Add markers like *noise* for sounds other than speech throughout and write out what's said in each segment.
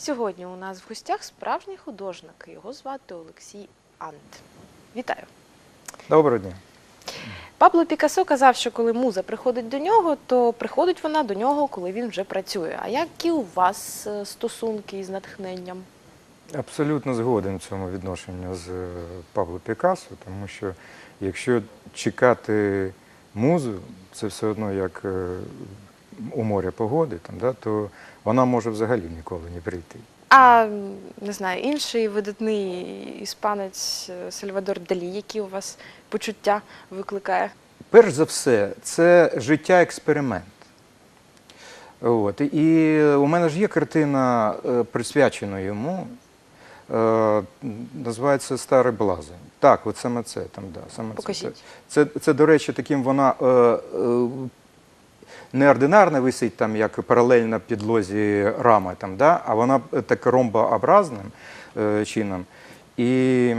сьогодні у нас в гостях справжній художник. Його звати Олексій Ант. Вітаю. Доброго дня. Пабло Пікассо казав, що коли муза приходить до нього, то приходить вона до нього, коли він вже працює. А які у вас е, стосунки із натхненням? Абсолютно згоден в цьому відношенню з е, Пабло Пікассо, тому що якщо чекати музу, це все одно як е, у моря погоди, там, да, то вона може взагалі ніколи не прийти. А не знаю, інший видатний іспанець е, Сальвадор Далі, які у вас почуття викликає? Перш за все, це життя експеримент. От. І у мене ж є картина, е, присвячена йому. Е, Називається Старий блазень. Так, от саме це там, да, саме це. Покажіть. Це, це, до речі, таким вона е, е, неординарно висить, там, як паралельна підлозі рами, там, да, а вона так ромбообразним е, чином. І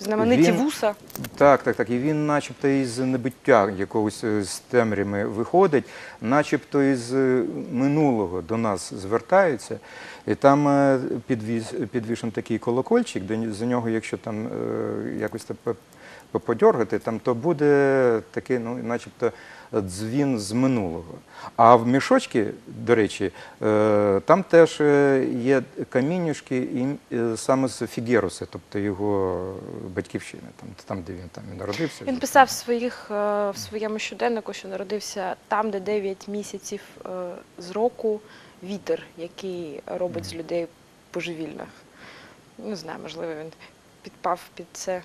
Знамениті Він- вуса. так, так, так. І він, начебто, із небуття якогось е, з темрями виходить, начебто із е, минулого до нас звертається. І там е, підвіз, підвішен такий колокольчик, ні- за нього, якщо там якось так по- по- подьоргати, там то буде такий, ну, начебто, дзвін з минулого. А в мішочці, до речі, е, там теж е, є камінюшки е, саме з Фігеруса, тобто його батьківщини, там, там де він там і народився. Він писав в своїх в своєму щоденнику, що народився там, де 9 місяців з року вітер, який робить з людей божевільних. Не знаю, можливо, він підпав під це.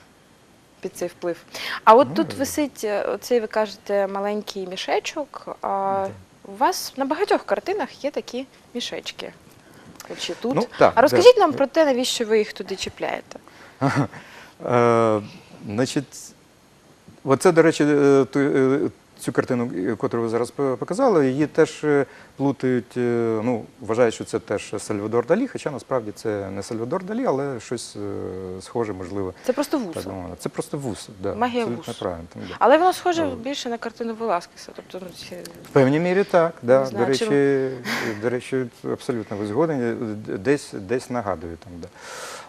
Під цей вплив. А от тут висить е, оцей, ви кажете, маленький мішечок. А у вас на багатьох картинах є такі мішечки. Чи тут. Ну, так, а розкажіть да. нам про те, навіщо ви їх туди чіпляєте. *laughs* Е, значить, оце, до речі, е, цю картину, яку ви зараз показали, її теж е, плутають, е, ну, вважають, що це теж Сальвадор Далі, хоча насправді це не Сальвадор Далі, але щось е, схоже, можливо. Це просто Так, це просто вуса. Да, Магія абсолютно вус. правильно. Там, да. Але воно схоже Ну. більше на картину Веласкеса. Тобто, ну, В певній мірі так. Да. Знаю, до, речі, до речі, абсолютно ви згодені, десь, десь нагадую там. Да.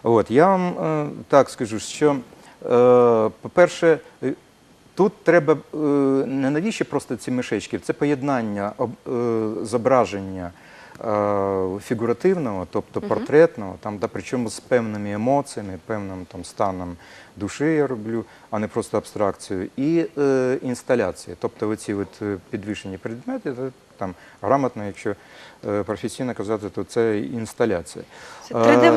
От, я вам е, так скажу, що, е, по-перше, е, тут треба е, не навіщо просто ці мишечки, це поєднання е, зображення. е, Фігуративного, тобто портретного, там, да, причому з певними емоціями, певним там, станом душі я роблю, а не просто абстракцію, і е, інсталяції. Тобто оці от підвішені предмети, там, грамотно, якщо е, професійно казати, то це інсталяція. це 3D Е,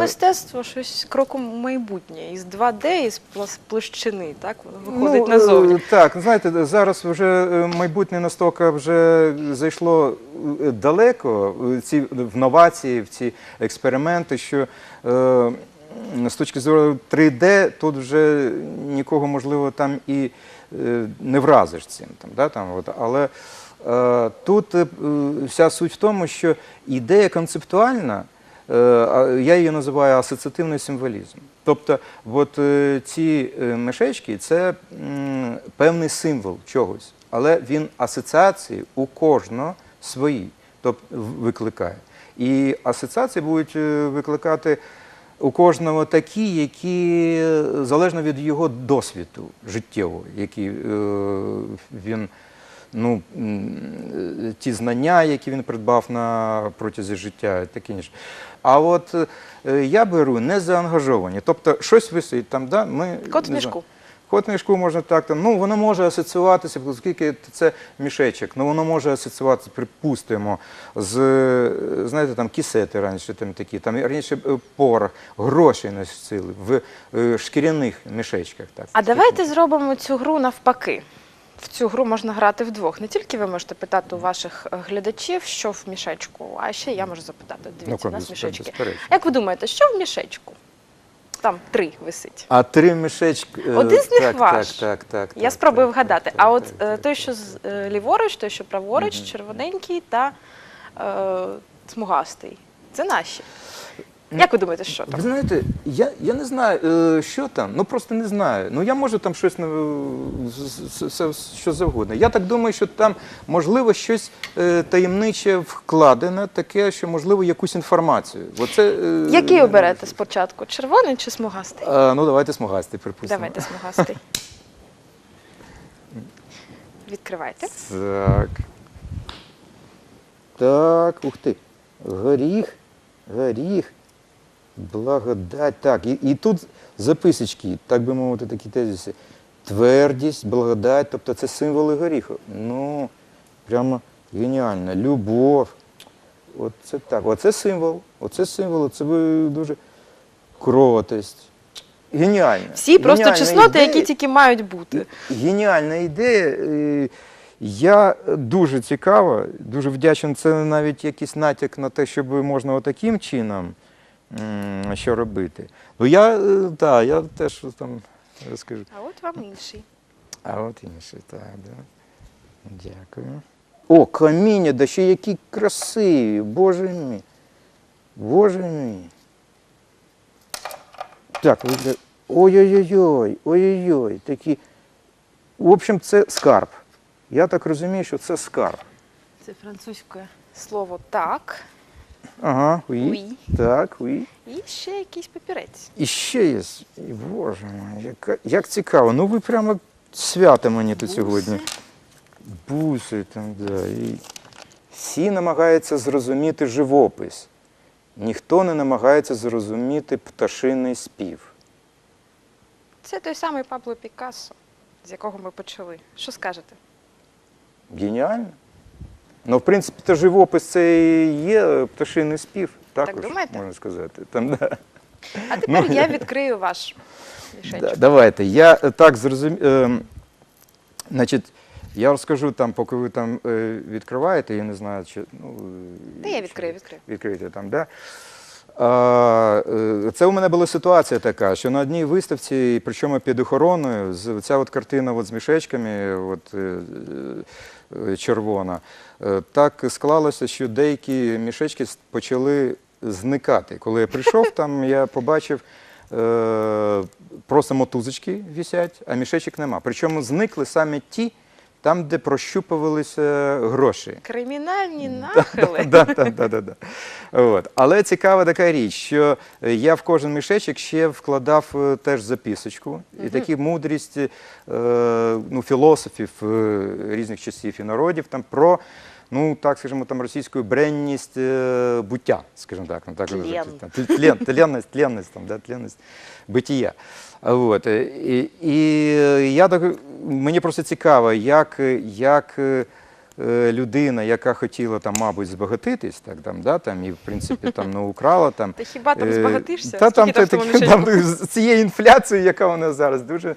щось кроком в майбутнє. Із 2D, із площини, так? Воно виходить Ну, назовні. Так, знаєте, зараз вже майбутнє настільки вже зайшло далеко ці в новації, в ці експерименти, що з точки зору 3D тут вже нікого можливо там і не вразиш цим. Там, да, там, от, але тут е, вся суть в тому, що ідея концептуальна. Е, Я її називаю асоціативний символізм. Тобто, от е, ці е, мишечки це певний символ чогось, але він асоціації у кожного свої, тобто викликає. І асоціації будуть е, викликати у кожного такі, які е, залежно від його досвіду життєвого, який е, він ну, е, ті знання, які він придбав на протязі життя, і таке інше. А от е, я беру незаангажовані, тобто щось висить там, да, ми Кот в мішку. Кот в мішку можна так, там, ну воно може асоціюватися, оскільки це мішечок, ну воно може асоціюватися, припустимо, з е, знаєте, там кісети раніше там такі, там раніше порох, гроші носили в шкіряних мішечках. Так. А давайте зробимо цю гру навпаки. В цю гру можна грати вдвох. Не тільки ви можете питати у ваших е, глядачів, що в мішечку, а ще я можу запитати. Дивіться, у нас мішечки. Як ви думаєте, що в мішечку? Там три висить. А три мішечки. е, Один з них так, ваш. Так, так, так, Я так, спробую так, вгадати. так, а от так, е, так, той, так. що з е, ліворуч, той, що праворуч, червоненький та е, смугастий. Це наші. Як ви думаєте, що там? Ви знаєте, я, я не знаю, е, що там, ну просто не знаю. Ну я можу там щось е, що завгодно. Я так думаю, що там можливо щось е, таємниче вкладене, таке, що можливо якусь інформацію. Оце, Який оберете спочатку? Червоний чи смугастий? Е, ну давайте смугастий, припустимо. Давайте смугастий. *laughs* Відкривайте. Так. Так, ух ти. Горіх, горіх, благодать. Так, і, і тут записочки, так би мовити, такі тезиси. Твердість, благодать, тобто це символи горіху. Ну, прямо геніально. Любов. Оце так. Оце символ. Оце символ, це ви дуже кротость. Геніально. Всі просто Геніальна чесноти, ідея. які тільки мають бути. Геніальна ідея. Е, Я дуже цікава, дуже вдячний. Це навіть якийсь натяк на те, щоб можна отаким чином що робити. Ну я, е, та, я теж там розкажу. А от вам інший. А от інший, так, да. Дякую. О, каміння, да ще які красиві, боже мій. Боже мій. Так, ой-ой-ой, ой-ой-ой, такі. В общем, це скарб. Я так розумію, що це скарб. Це французьке слово так. Ага, уї. Уї. Так, уї. І ще якийсь папірець. І ще є. І, Боже мій, яка, як цікаво. Ну ви прямо свято мені тут сьогодні. Буси там, да. І всі намагаються зрозуміти живопис. Ніхто не намагається зрозуміти пташиний спів. Це той самий Пабло Пікассо, з якого ми почали. Що скажете? Геніально. Ну, в принципі, то живопис це і є пташиний спів. Також, думаєте? можна сказати. Там, да. А тепер Ну, я *laughs* відкрию ваш мішечок. Да, давайте. Я е, так зрозумів. Е, значить, я розкажу там, поки ви там е, відкриваєте, я не знаю, чи. Ну, е, Та я відкрию, відкрию. Відкрийте там, да? А, е, це у мене була ситуація така, що на одній виставці, причому під охороною, з- ця от картина от з мішечками, от, червона, е, так склалося, що деякі мішечки почали зникати. Коли я прийшов, *laughs* там я побачив. е, Просто мотузочки вісять, а мішечок нема. Причому зникли саме ті, там, де прощупувалися гроші. Кримінальні нахили. *laughs* Да, да, да, да, да. От. Але цікава така річ, що я в кожен мішечок ще вкладав е, теж записочку. І такі мудрість е, ну, філософів е, різних часів і народів там про. Ну, так скажімо, там російською бренність е, буття, скажімо так, ну так Тлен. тлен, тленність, тленність, там, да, тленність битія. От. е, І, і я так, мені просто цікаво, як, як е, людина, яка хотіла там, мабуть, збагатитись, так там, да, там і в принципі там не украла там. Ти хіба там збагатишся? Та там, та, там з цією інфляцією, яка у нас зараз дуже.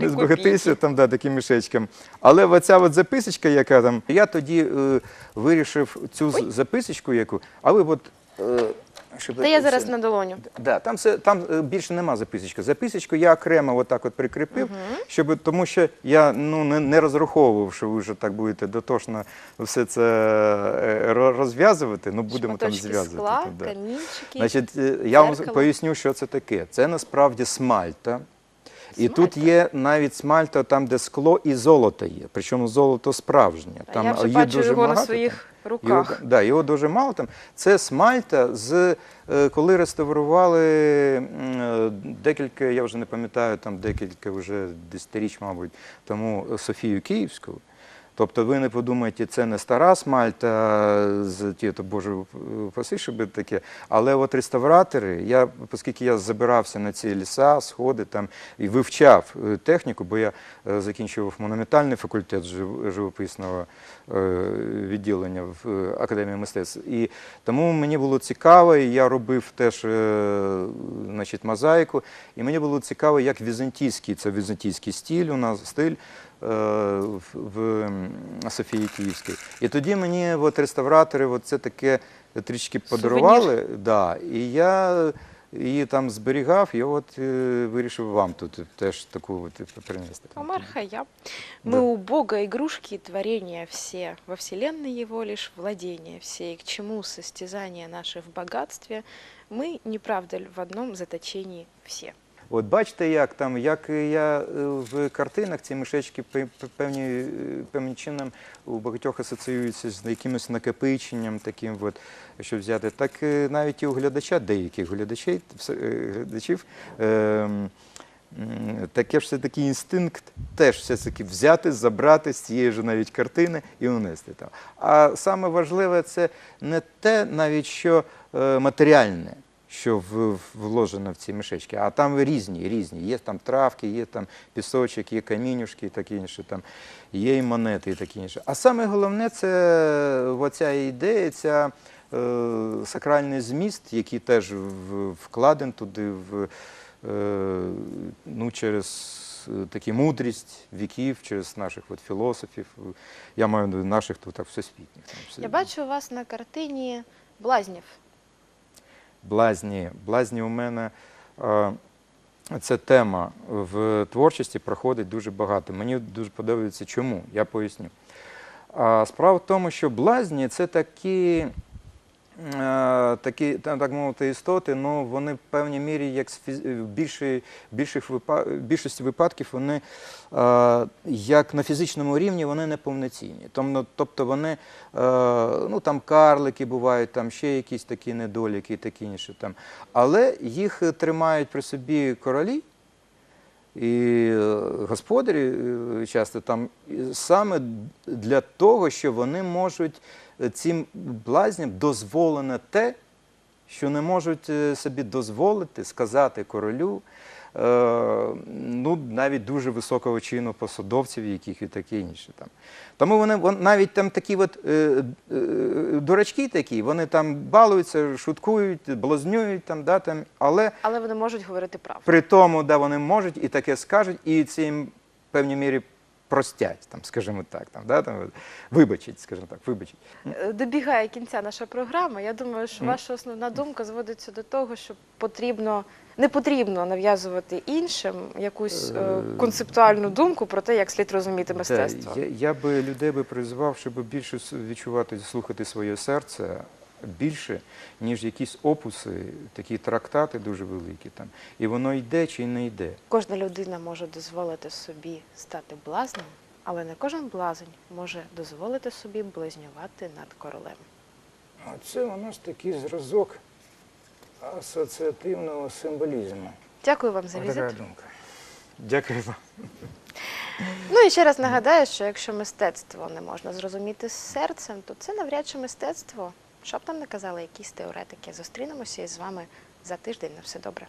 Не збагатися там, да, таким мішечком. Але оця от записочка, яка там, я тоді е, вирішив цю Ой. записочку, яку, а ви от. Е, щоб Та я це- зараз на долоню. Да, там, все, там е, більше нема записочки. Записочку я окремо отак от прикріпив, щоб, тому що я ну, не, не розраховував, що ви вже так будете дотошно все це е, ро- розв'язувати. Ну, будемо там Шматочки зв'язувати. скла, да. камінчики. Значить, е, я вам дзеркало. поясню, що це таке. Це насправді смальта. І Смальта? тут є навіть смальта, там, де скло і золото є. Причому золото справжнє. Там я вже є бачу дуже його на своїх руках. Його, да, його дуже мало там. Це смальта з е, коли реставрували е, декілька, я вже не пам'ятаю, там декілька вже десятиріч, мабуть, тому Софію Київську. Тобто ви не подумайте, це не стара смальта з ті, то Боже паси, щоб таке. Але от реставратори, я, оскільки я забирався на ці ліса, сходи там і вивчав е, техніку, бо я е, закінчував монументальний факультет живописного е, відділення в Академії мистецтв. І тому мені було цікаво, і я робив теж значить, мозаїку. І мені було цікаво, як візантійський, це візантійський стиль у нас стиль. Е, В, Софії Київській. І тоді мені от реставратори от це таке трішки подарували. Да, і я її там зберігав, і от е, вирішив вам тут теж таку от принести. Омар Хаям. Мы Да. у Бога игрушки, творения все, во вселенной его лишь владения все, и к чему состязание наше в богатстве, мы, не правда ли, в одном заточении все. От бачите, як там, як я е, в картинах ці мишечки пе- пе- певні, е, певним чином у багатьох асоціюються з якимось накопиченням, таким, от, що взяти. Так е, навіть і у глядача, деяких глядачей, глядачів, е, таке ж все такий інстинкт теж все-таки взяти, забрати з цієї ж навіть картини і унести там. А саме важливе це не те, навіть що матеріальне що вложено в ці мішечки. А там різні, різні. Є там травки, є там пісочок, є камінюшки і таке інше, там, є і монети і таке інше. А саме головне це оця ідея, ця е, сакральний зміст, який теж в- вкладен туди в, е, ну, через е, таку мудрість віків, через наших от, філософів. Я маю наших тут так всесвітніх. Я бачу у вас на картині блазнів. Блазні. Блазні у мене це тема в творчості проходить дуже багато. Мені дуже подобається чому, я поясню. Справа в тому, що блазні це такі, такі так мовити, істоти, ну вони в певній мірі, як в більшій, більших більшості випадків, вони е, як на фізичному рівні вони неповноцінні. Тобто, тобто вони, е, ну там карлики бувають, там ще якісь такі недоліки такі інші. Там. Але їх е, тримають при собі королі. І е, господарі е, часто там саме для того, що вони можуть е, цим блазням дозволено те, що не можуть е, собі дозволити сказати королю, е, ну навіть дуже високого чину посадовців, яких і таке інше. Там. Тому вони навіть там такі от, е, дурачки такі, вони там балуються, шуткують, блазнюють, там, да, там, але Але вони можуть говорити правду. при тому, де вони можуть і таке скажуть, і це їм в певній мірі простять, там, скажімо так, там, да, там, вибачить, скажімо так, вибачить. Е, Добігає кінця наша програма. Я думаю, що ваша основна думка зводиться до того, що потрібно не потрібно нав'язувати іншим якусь е, Е, концептуальну думку про те, як слід розуміти мистецтво. я, я би людей би призвав, щоб більше відчувати, слухати своє серце більше, ніж якісь опуси, такі трактати дуже великі там. І воно йде чи не йде. Кожна людина може дозволити собі стати блазнем, але не кожен блазень може дозволити собі близнювати над королем. А це у нас такий зразок асоціативного символізму. Дякую вам за така візит. думка. Дякую вам. Ну і ще раз нагадаю, що якщо мистецтво не можна зрозуміти з серцем, то це навряд чи мистецтво. Що б там не казали якісь теоретики. Зустрінемося із вами за тиждень. На все добре.